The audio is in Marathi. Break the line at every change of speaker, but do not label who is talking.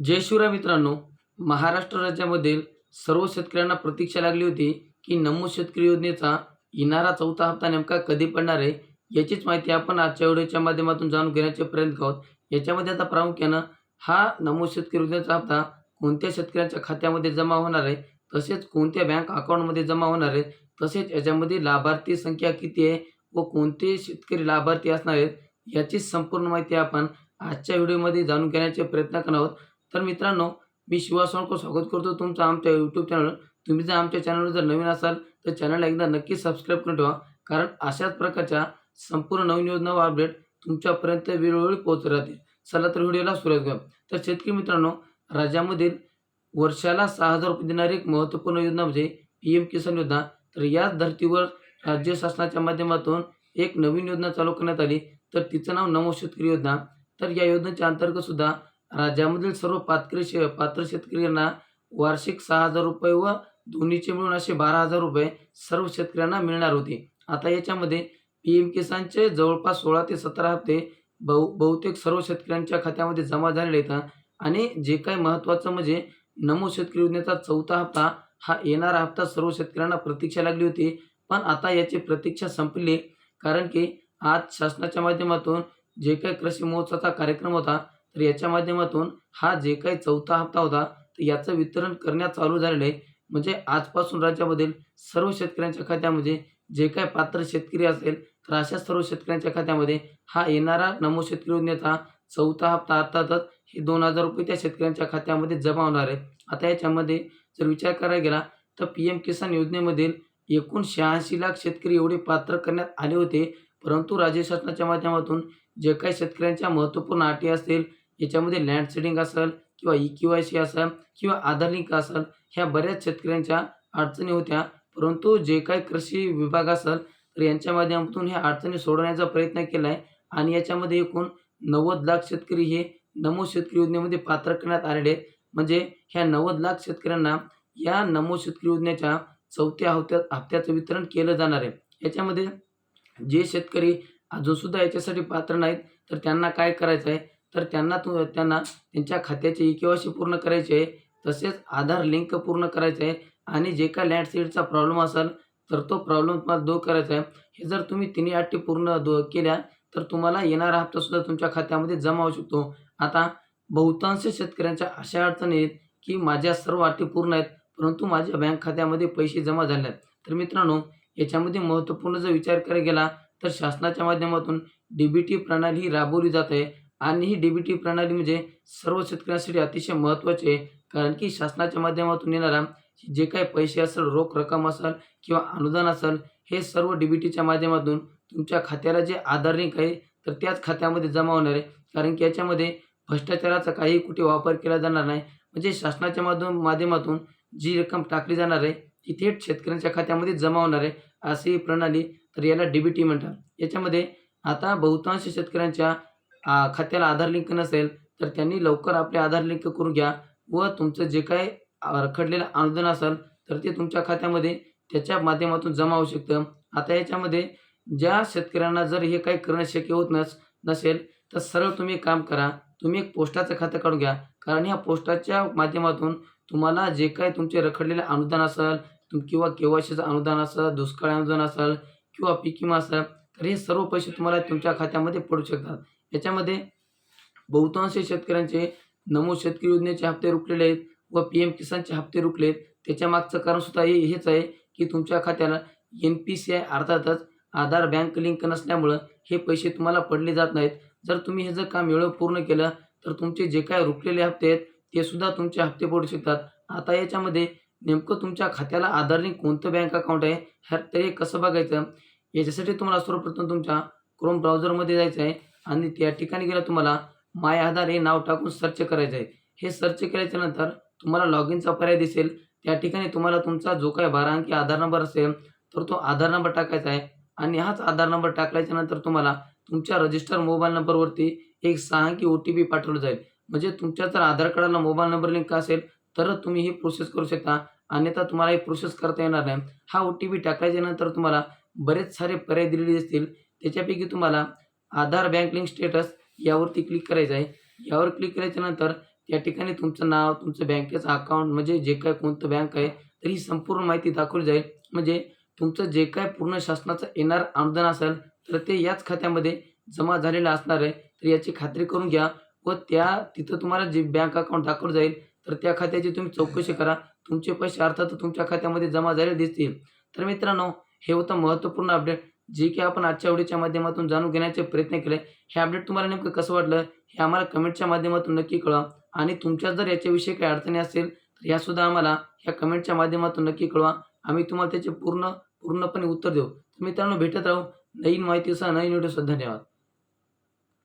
जय शिवराय मित्रांनो महाराष्ट्र राज्यामधील सर्व शेतकऱ्यांना प्रतीक्षा लागली होती की नमो शेतकरी योजनेचा येणारा चौथा हप्ता नेमका कधी पडणार आहे याचीच माहिती आपण आजच्या व्हिडिओच्या माध्यमातून जाणून घेण्याचे प्रयत्न आहोत. याच्यामध्ये आता प्रामुख्यानं हा नमो शेतकरी योजनेचा हप्ता कोणत्या शेतकऱ्यांच्या खात्यामध्ये जमा होणार आहे तसेच कोणत्या बँक अकाउंटमध्ये जमा होणार आहे तसेच याच्यामध्ये लाभार्थी संख्या किती आहे व कोणते शेतकरी लाभार्थी असणार आहेत याची संपूर्ण माहिती आपण आजच्या व्हिडिओमध्ये जाणून घेण्याचे प्रयत्न करणार आहोत. तर मित्रांनो मी शिवा स्वागत करतो तुमचं आमच्या यूट्यूब चॅनल तुम्ही जर आमच्या चॅनलवर जर नवीन असाल तर चॅनलला एकदा नक्की सबस्क्राईब करून ठेवा. कारण अशाच प्रकारच्या संपूर्ण नवीन योजना व अपडेट तुमच्यापर्यंत वेळोवेळी पोहोचत राहतील. चला तर व्हिडिओला सुरुवात करा तर शेतकरी मित्रांनो राज्यामधील वर्षाला सहा हजार रुपये देणारी एक महत्त्वपूर्ण योजना म्हणजे पी एम किसान योजना. तर याच धर्तीवर राज्य शासनाच्या माध्यमातून एक नवीन योजना चालू करण्यात आली. तर तिचं नाव नमो शेतकरी योजना. तर या योजनेच्या अंतर्गत सुद्धा राज्यामधील सर्व पात्र शे पात्र शेतकऱ्यांना वार्षिक सहा हजार रुपये व दोन्हीचे मिळून असे बारा हजार रुपये सर्व शेतकऱ्यांना मिळणार होते. आता याच्यामध्ये पी एम किसानचे जवळपास सोळा ते सतरा हप्ते बहु बहुतेक सर्व शेतकऱ्यांच्या खात्यामध्ये जमा झालेले आहेत. आणि जे काही महत्त्वाचं म्हणजे नमो शेतकरी योजनेचा चौथा हप्ता हा येणारा हप्ता सर्व शेतकऱ्यांना प्रतीक्षा लागली होती. पण आता याची प्रतीक्षा संपली कारण की आज शासनाच्या माध्यमातून जे काही कृषी महोत्सवाचा कार्यक्रम होता तर याच्या माध्यमातून हा जे काही चौथा हप्ता होता तर याचं वितरण करण्यात चालू झालेलं आहे. म्हणजे आजपासून राज्यामधील सर्व शेतकऱ्यांच्या खात्यामध्ये जे काय पात्र शेतकरी असेल तर अशा सर्व शेतकऱ्यांच्या खात्यामध्ये हा येणारा नमो शेतकरी योजनेचा चौथा हप्ता अर्थातच हे दोन हजार रुपये त्या शेतकऱ्यांच्या खात्यामध्ये जमा होणार आहे. आता याच्यामध्ये जर विचार करायला गेला तर पी एम किसान योजनेमधील एकूण शहाऐंशी लाख शेतकरी एवढे पात्र करण्यात आले होते. परंतु राज्य शासनाच्या माध्यमातून जे काही शेतकऱ्यांच्या महत्त्वपूर्ण अटी असतील याच्यामध्ये लँड सेडिंग असेल किंवा ई के वाय सी असेल किंवा आधार लिंक असेल ह्या बऱ्याच शेतकऱ्यांच्या अडचणी होत्या. परंतु जे काही कृषी विभाग असेल तर यांच्या माध्यमातून ह्या अडचणी सोडवण्याचा प्रयत्न केला आहे आणि याच्यामध्ये एकूण नव्वद लाख शेतकरी हे नमो शेतकरी योजनेमध्ये पात्र करण्यात आलेले आहेत. म्हणजे ह्या नव्वद लाख शेतकऱ्यांना या नमो शेतकरी योजनेच्या चौथ्या हप्त्यात हप्त्याचं वितरण केलं जाणार आहे. याच्यामध्ये जे शेतकरी अजूनसुद्धा याच्यासाठी पात्र नाहीत तर त्यांना काय करायचं आहे तर त्यांना तु त्यांना त्यांच्या खात्याचे ई के सी पूर्ण करायचे आहे तसेच आधार लिंक पूर्ण करायचं आहे आणि जे काय लँड प्रॉब्लेम असेल तर तो प्रॉब्लेम तुम्हाला दूर करायचा आहे. हे जर तुम्ही तिन्ही अटी पूर्ण दो केल्या तर तुम्हाला येणारा हप्तासुद्धा तुमच्या खात्यामध्ये जमा होऊ शकतो. आता बहुतांश शेतकऱ्यांच्या अशा अडचणी आहेत की माझ्या सर्व अटी पूर्ण आहेत परंतु माझ्या बँक खात्यामध्ये पैसे जमा झाले आहेत तर मित्रांनो याच्यामध्ये महत्त्वपूर्ण जर विचार करायला गेला तर शासनाच्या माध्यमातून डी बी टी प्रणाली ही राबवली जात आहे. आणि ही डी बी टी प्रणाली म्हणजे सर्व शेतकऱ्यांसाठी अतिशय महत्त्वाची आहे. कारण की शासनाच्या माध्यमातून येणारा जे काही पैसे असेल रोख रक्कम असेल किंवा अनुदान असेल हे सर्व डी बी टीच्या माध्यमातून तुमच्या खात्याला जे आधार लिंक आहे तर त्याच खात्यामध्ये जमा होणार आहे. कारण की याच्यामध्ये भ्रष्टाचाराचा काही कुठे वापर केला जाणार नाही. म्हणजे शासनाच्या माध्यम माध्यमातून जी रक्कम टाकली जाणार आहे ती थेट शेतकऱ्यांच्या खात्यामध्ये जमा होणार आहे अशी ही प्रणाली तर याला डी बी टी म्हणतात. याच्यामध्ये आता बहुतांश शेतकऱ्यांच्या खात्याला आधार लिंक नसेल तर त्यांनी लवकर आपले आधार लिंक करून घ्या व तुमचं जे काय रखडलेलं अनुदान असेल तर ते तुमच्या खात्यामध्ये त्याच्या माध्यमातून जमा होऊ शकतं. आता याच्यामध्ये ज्या शेतकऱ्यांना जर हे काही करणं शक्य होत नस नसेल तर सरळ तुम्ही काम करा तुम्ही एक पोस्टाचं खातं काढून घ्या. कारण या पोस्टाच्या माध्यमातून तुम्हाला जे काही तुमचे रखडलेले अनुदान असेल तुम किंवा के वाय सीचं अनुदान असेल दुष्काळ अनुदान असेल किंवा पीक विमा असेल तर हे सर्व पैसे तुम्हाला तुमच्या खात्यामध्ये पडू शकतात. याच्यामध्ये बहुतांश शेतकऱ्यांचे नमो शेतकरी योजनेचे हप्ते रुकलेले आहेत व पी एम किसानचे हप्ते रुकले आहेत. त्याच्या मागचं कारणसुद्धा हे हेच आहे की तुमच्या खात्याला एन पी सी आय अर्थातच आधार बँक लिंक नसल्यामुळं हे पैसे तुम्हाला पडले जात नाहीत. जर तुम्ही हे जर काम वेळेवर पूर्ण केलं तर तुमचे जे काय रुकलेले हप्ते आहेत ते सुद्धा तुमचे हप्ते पडू शकतात. आता याच्यामध्ये नेमकं तुमच्या खात्याला आधार लिंक कोणतं बँक अकाउंट आहे ह्या ते कसं बघायचं? याच्यासाठी तुम्हाला सर्वप्रथम तुमच्या क्रोम ब्राउझरमध्ये जायचं आहे आणि त्या ठिकाणी गेलं तुम्हाला माय आधार हे नाव टाकून सर्च करायचं आहे. हे सर्च केल्याच्यानंतर तुम्हाला लॉग इनचा पर्याय दिसेल. त्या ठिकाणी तुम्हाला तुमचा जो काही बारा अंकी आधार नंबर असेल तर तो आधार नंबर टाकायचा आहे. आणि हाच आधार नंबर टाकल्याच्या नंतर तुम्हाला तुमच्या रजिस्टर मोबाईल नंबरवरती एक सहा अंकी ओ टी पी पाठवलं जाईल. म्हणजे तुमच्या जर आधार कार्डाला मोबाईल नंबर लिंक असेल तरच तुम्ही ही प्रोसेस करू शकता. अन्यथा तुम्हाला ही प्रोसेस करता येणार नाही. हा ओ टी पी टाकल्याच्या नंतर तुम्हाला बरेच सारे पर्याय दिलेले दिसतील त्याच्यापैकी तुम्हाला आधार बँक लिंक स्टेटस यावरती क्लिक करायचं आहे. यावर क्लिक करायच्यानंतर त्या या ठिकाणी तुमचं नाव तुमचं बँकेचं अकाउंट म्हणजे जे काय कोणतं बँक आहे तर ही संपूर्ण माहिती दाखवली जाईल. म्हणजे तुमचं जे काय पूर्ण शासनाचं येणार अनुदान असेल तर ते याच खात्यामध्ये जमा झालेलं असणार आहे. तर याची खात्री करून घ्या व त्या तिथं तुम्हाला जे बँक अकाउंट दाखवलं जाईल तर त्या खात्याची तुम्ही चौकशी करा. तुमचे पैसे अर्थात तुमच्या खात्यामध्ये जमा झालेले दिसतील. तर मित्रांनो हे होतं महत्त्वपूर्ण अपडेट जे की आपण आजच्या व्हिडिओच्या माध्यमातून जाणून घेण्याचे प्रयत्न केले. हे अपडेट तुम्हाला नेमकं कसं वाटलं हे आम्हाला कमेंटच्या माध्यमातून नक्की कळवा. आणि तुमच्या जर याच्याविषयी काही अडचणी असेल तर यासुद्धा आम्हाला ह्या कमेंटच्या माध्यमातून नक्की कळवा. आम्ही तुम्हाला त्याचे पूर्ण पूर्णपणे उत्तर देऊ. तर मित्रांनो भेटत राहू. नवीन माहितीसह नवीन व्हिडिओसह धन्यवाद.